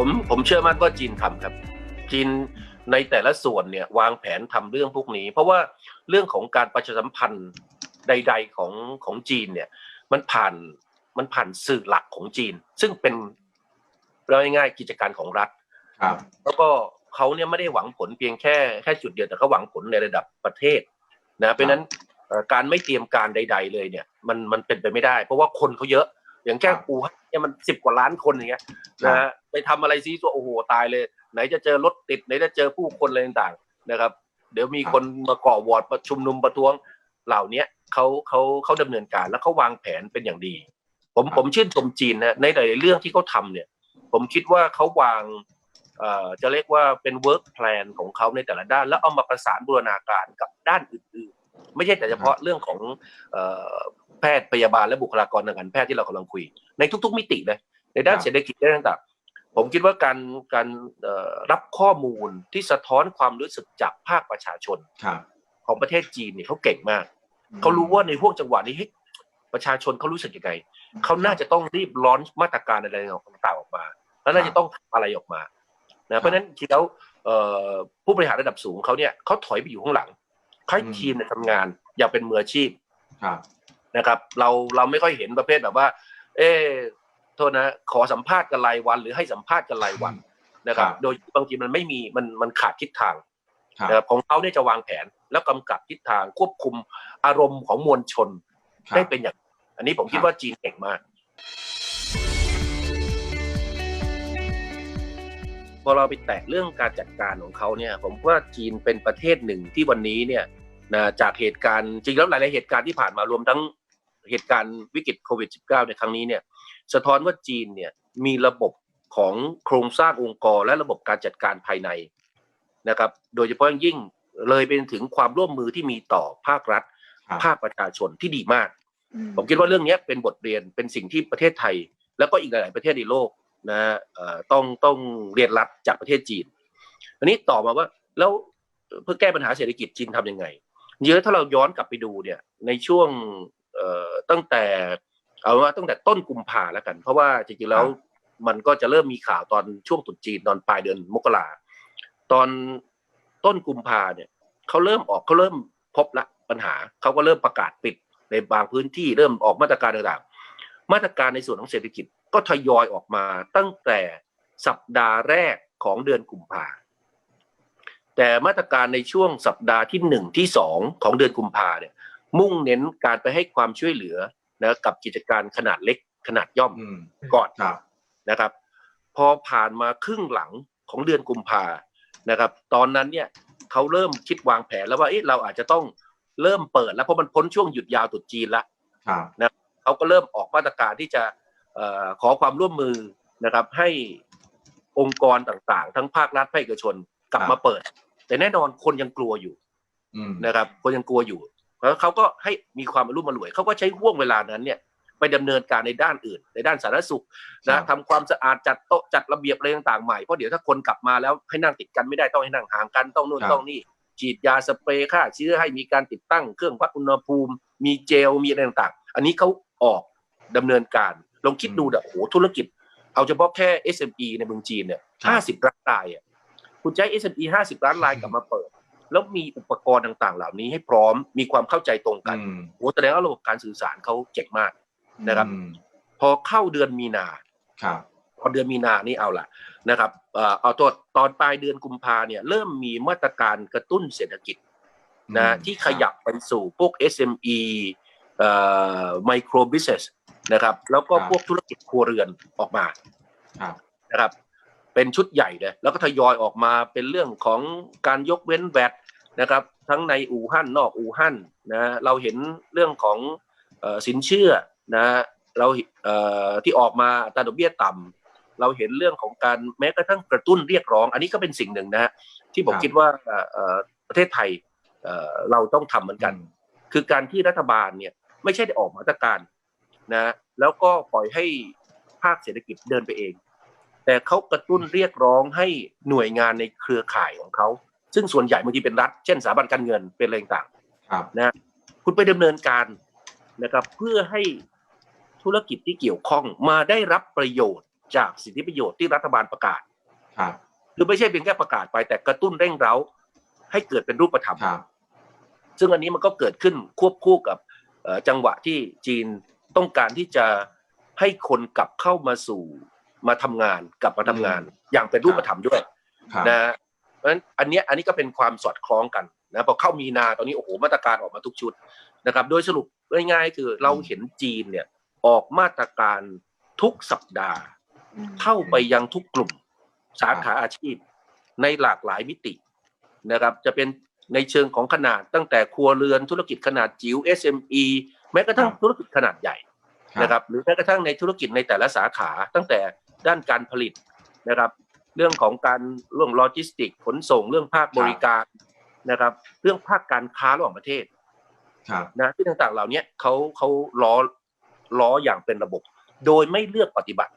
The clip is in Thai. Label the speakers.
Speaker 1: ผมผมเชื่อมั่นว่าจีนทำครับ จีนในแต่ละส่วนเนี่ยวางแผนทำเรื่องพวกนี้ เพราะว่าเรื่องของการประชาสัมพันธ์ใด ๆของของจีนเนี่ยมันผ่านมันผ่านสื่อหลักของจีน ซึ่งเป็นเรียกง่ายๆกิจการของรัฐ
Speaker 2: ครับ
Speaker 1: แล้วก็เขาเนี่ยไม่ได้หวังผลเพียงแค่แค่จุดเดียวแต่เขาหวังผลในระดับประเทศนะเพราะฉะนั้นเอ่อการไม่เตรียมการใด ๆ เลยเนี่ย มันมันเป็นไปไม่ได้ เพราะว่าคนเขาเยอะ อย่างแค่
Speaker 2: ครับ
Speaker 1: อูฮั่นเนี่ยมันสิบกว่าล้านคนอย่างเงี้ยนะฮะไปทำอะไรซีซัวโอ้โหตายเลย ไหนจะเจอรถติดไหนจะเจอผู้คนอะไรต่างๆนะครับ เดี๋ยวมีคนมาก่อวอร์ดประชุมนุมประท้วงเหล่าเนี้ยเขาเขาเขาดำเนินการแล้วเขาวางแผนเป็นอย่างดี ผมผมชื่นชมจีนนะในหลายๆเรื่องที่เขาทำเนี่ย ผมคิดว่าเขาวางเอ่อจะเรียกว่าเป็น work plan ของเขาในแต่ละด้าน แล้วเอามาประสานบูรณาการกับด้านอื่นๆ ไม่ใช่แต่เฉพาะเรื่องของเอ่อ แพทย์พยาบาลและบุคลากรทางการแพทย์ที่เรากำลังคุย ในทุก ๆ มิติเลยในด้าน
Speaker 2: ครับ
Speaker 1: เศรษฐกิจด้านต่างๆผมคิดว่าการการเอ่อรับข้อมูลที่สะท้อนความรู้สึกจากภาคประชาชน
Speaker 2: ครับ
Speaker 1: ของประเทศจีนเนี่ยเขาเก่งมากเขารู้ว่าในห่วงจังหวะนี้เฮ้ยประชาชนเขารู้สึกยังไงเขาน่าจะต้องรีบร้อนมาตรการอะไรต่างๆออกมา แล้วน่าจะต้องทำอะไรออกมานะเพราะฉะนั้นจริงแล้วเอ่อผู้บริหารระดับสูงเขาเนี่ยเขาถอยไปอยู่ข้างหลังให้ทีมเนี่ยทำงานอย่างเป็นมืออาชีพ
Speaker 2: ครับ
Speaker 1: นะครับ เราเราไม่ค่อยเห็นประเภทแบบว่า เอ๊ะโทษนะขอสัมภาษณ์กันรายวัน หรือให้สัมภาษณ์กันรายวันนะครับ
Speaker 2: ครับ
Speaker 1: โดยบางทีมันไม่มีมันมันขาดทิศทาง
Speaker 2: ครับ
Speaker 1: นะครับของเขาเนี่ยจะวางแผนแล้วกำกับทิศทางควบคุมอารมณ์ของมวลชน
Speaker 2: ครับ
Speaker 1: ได้เป็นอย่าง อันนี้ผมคิด
Speaker 2: ครับ
Speaker 1: ว่าจีนเก่งมากพอเราไปแตะเรื่องการจัดการของเขาเนี่ย ผมว่าจีนเป็นประเทศหนึ่งที่วันนี้เนี่ยนะจากเหตุการณ์จริงแล้วหลาย ๆ เหตุการณ์ที่ผ่านมารวมทั้ง เหตุการณ์วิกฤตโควิด -19 ในครั้งนี้เนี่ยสะท้อนว่าจีนเนี่ยมีระบบของโครงสร้างองค์กรและระบบการจัดการภายในนะครับ โดยเฉพาะอย่างยิ่งเลยเป็นถึงความร่วมมือที่มีต่อภาครัฐ
Speaker 2: ครับ
Speaker 1: ภาคประชาชนที่ดีมาก
Speaker 3: อืม
Speaker 1: ผมคิดว่าเรื่องนี้เป็นบทเรียนเป็นสิ่งที่ประเทศไทย แล้วก็อีกหลาย ๆ ประเทศในโลกนะเอ่อต้องต้องเรียนรู้จากประเทศจีน อันนี้ต่อมาว่าแล้วเพื่อแก้ปัญหาเศรษฐกิจจีนทำยังไง เยอะถ้าเราย้อนกลับไปดูเนี่ยในช่วงเอ่อ ตั้งแต่ เอาว่าตั้งแต่ต้นกุมภาแล้วกัน เพราะว่าจริงๆแล้วมันก็จะเริ่มมีข่าวตอนช่วงตรุษจีนตอนปลายเดือนมกราตอนต้นกุมภาเนี่ยเขาเริ่มออกเขาเริ่มพบละปัญหาเขาก็เริ่มประกาศปิดในบางพื้นที่เริ่มออกมาตรการต่างๆ มาตรการในส่วนของเศรษฐกิจก็ทยอยออกมาตั้งแต่สัปดาห์แรกของเดือนกุมภาแต่มาตรการในช่วงสัปดาห์ที่หนึ่งที่สองของเดือนกุมภาเนี่ย มุ่งเน้นการไปให้ความช่วยเหลือนะกับกิจการขนาดเล็กขนาดย่อม
Speaker 2: อืม
Speaker 1: ก่อน
Speaker 2: ครับ
Speaker 1: นะครับ พอผ่านมาครึ่งหลังของเดือนกุมภานะครับ ตอนนั้นเนี่ยเขาเริ่มคิดวางแผนแล้วว่าเอ๊ะเราอาจจะต้องเริ่มเปิดแล้วเพราะมันพ้นช่วงหยุดยาวตรุษจีนละ
Speaker 2: ครับ
Speaker 1: เขาก็เริ่มออกมาตรการที่จะเออขอความร่วมมือนะครับ ให้องค์กรต่างๆ ทั้งภาครัฐภาคเอกชนกลับ
Speaker 2: ครับ
Speaker 1: มาเปิด แต่แน่นอนคนยังกลัวอยู่
Speaker 2: อืม
Speaker 1: นะครับ คนยังกลัวอยู่ แล้วเขาก็ให้มีความอรุ่มอร่วยเขาก็ใช้ห่วงเวลานั้นเนี่ยไปดำเนินการในด้านอื่น ในด้านสาธารณสุข
Speaker 2: ครั
Speaker 1: นะ
Speaker 2: บ
Speaker 1: ทำความสะอาดจัดโต๊ะจัดระเบียบอะไรต่างๆใหม่เพราะเดี๋ยวถ้าคนกลับมาแล้วให้นั่งติดกันไม่ได้ต้องให้นั่งห่างกันต้องนู่นต้องนี่ฉีดยาสเปรย์ฆ่าเชื้อให้มีการติดตั้งเครื่องวัดอุณหภูมิ มีเจลมีอะไรต่างๆ อันนี้เขาออกดำเนินการลองคิดดูแบบโอ้โหธุรกิจ เอาเฉพาะแค่ SME ในเมืองจีนเนี่ยห้าสิบล้านรายอะคุณจะให้ SME ห้าสิบล้านรายกลับมาเปิด แล้วมีอุปกรณ์ต่างๆ เหล่านี้ให้พร้อมมีความเข้าใจตรงกัน
Speaker 2: อืม
Speaker 1: โอ้แสดงว่าระบบการสื่อสารเขาเจ๋งมากนะครับ
Speaker 2: อืม
Speaker 1: พอเข้าเดือนมีนา
Speaker 2: ครับ
Speaker 1: พอเดือนมีนานี่เอาละนะครับเอ่อเอาตัวตอนปลายเดือนกุมภาเนี่ยเริ่มมีมาตรการกระตุ้นเศรษฐกิจนะ
Speaker 2: อืม
Speaker 1: ที่ขยับไปสู่พวก SME เอ่อ micro business นะครับ แล้วก็พวกธุรกิจครัวเรือนออกมา
Speaker 2: ครับ
Speaker 1: นะครับ เป็นชุดใหญ่เลยแล้วก็ทยอยออกมาเป็นเรื่องของการยกเว้นแวดนะครับ ทั้งในอู่ฮั่นนอกอู่ฮั่นนะเราเห็นเรื่องของเอ่อสินเชื่อนะเราเอ่อที่ออกมาอัตราดอกเบี้ยต่ำเราเห็นเรื่องของการแม้กระทั่งกระตุ้นเรียกร้อง อันนี้ก็เป็นสิ่งหนึ่งนะฮะที่ผม
Speaker 2: ครับ
Speaker 1: คิดว่าเอ่อเอ่อประเทศไทยเอ่อเราต้องทำเหมือนกัน คือการที่รัฐบาลเนี่ยไม่ใช่ได้ออกมาตรการนะแล้วก็ปล่อยให้ภาคเศรษฐกิจเดินไปเอง แต่เขากระตุ้นเรียกร้องให้หน่วยงานในเครือข่ายของเขา ซึ่งส่วนใหญ่บางทีเป็นรัฐ เช่นสถาบันการเงินเป็นอะไรต่าง
Speaker 2: ครับ
Speaker 1: คุณไปดำเนินการนะครับ เพื่อให้ธุรกิจที่เกี่ยวข้องมาได้รับประโยชน์จากสิทธิประโยชน์ที่รัฐบาลประกาศ
Speaker 2: ครับ
Speaker 1: คือไม่ใช่เพียงแค่ประกาศไป แต่กระตุ้นเร่งเร้า ให้เกิดเป็นรูปธรรม
Speaker 2: ครับ
Speaker 1: ซึ่งอันนี้มันก็เกิดขึ้นควบคู่กับเอ่อจังหวะที่จีนต้องการที่จะให้คนกลับเข้ามาสู่ มาทำงานกลับมาทำงาน อย่างเป็นรูปธรรมด้วย
Speaker 2: ครับ
Speaker 1: นะเพราะฉะนั้นอันเนี้ยอันนี้ก็เป็นความสอดคล้องกันนะพอเข้ามีนาตอนนี้โอ้โหมาตรการออกมาทุกชุดนะครับ โดยสรุปง่ายๆคือเราเห็นจีนเนี่ยออกมาตรการทุกสัปดาห์ เข้าไปยังทุกกลุ่มสาขาอาชีพในหลากหลายมิตินะครับ จะเป็นในเชิงของขนาดตั้งแต่ครัวเรือนธุรกิจขนาดจิ๋ว SME แม้กระทั่งธุรกิจขนาดใหญ่นะครับ หรือแม้กระทั่งในธุรกิจในแต่ละสาขาตั้งแต่ ด้านการผลิตนะครับ เรื่องของการเรื่องโลจิสติกขนส่งเรื่องภาคบริการนะครับ เรื่องภาคการค้าระหว่างประเทศ
Speaker 2: ครับ
Speaker 1: นะที่ต่างๆ เหล่านี้เขาเขาล้อล้ออย่างเป็นระบบ โดยไม่เลือกปฏิบัติ